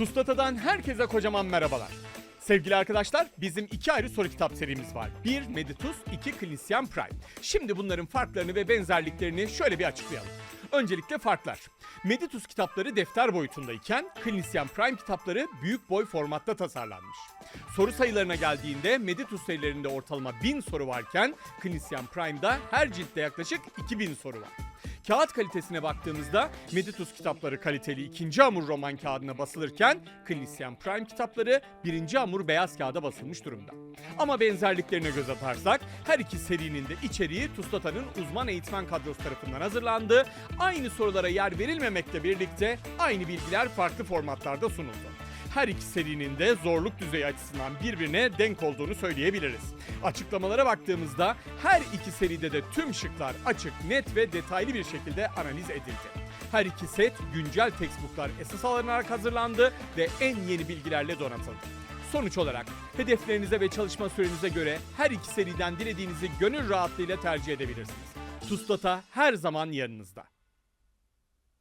Tustata'dan herkese kocaman merhabalar. Sevgili arkadaşlar, bizim iki ayrı soru kitap serimiz var. Bir Meditus, iki Klinisyen Prime. Şimdi bunların farklarını ve benzerliklerini şöyle bir açıklayalım. Öncelikle farklar. Meditus kitapları defter boyutundayken Klinisyen Prime kitapları büyük boy formatta tasarlanmış. Soru sayılarına geldiğinde Meditus serilerinde ortalama 1000 soru varken Klinisyen Prime'da her ciltte yaklaşık 2000 soru var. Kağıt kalitesine baktığımızda Meditus kitapları kaliteli ikinci hamur roman kağıdına basılırken Klinisyen Prime kitapları birinci hamur beyaz kağıda basılmış durumda. Ama benzerliklerine göz atarsak her iki serinin de içeriği Tustata'nın uzman eğitmen kadrosu tarafından hazırlandı. Aynı sorulara yer verilmemekle birlikte aynı bilgiler farklı formatlarda sunuldu. Her iki serinin de zorluk düzeyi açısından birbirine denk olduğunu söyleyebiliriz. Açıklamalara baktığımızda her iki seride de tüm şıklar açık, net ve detaylı bir şekilde analiz edildi. Her iki set güncel textbooklar esas alınarak hazırlandı ve en yeni bilgilerle donatıldı. Sonuç olarak hedeflerinize ve çalışma sürenize göre her iki seriden dilediğinizi gönül rahatlığıyla tercih edebilirsiniz. Tustata her zaman yanınızda.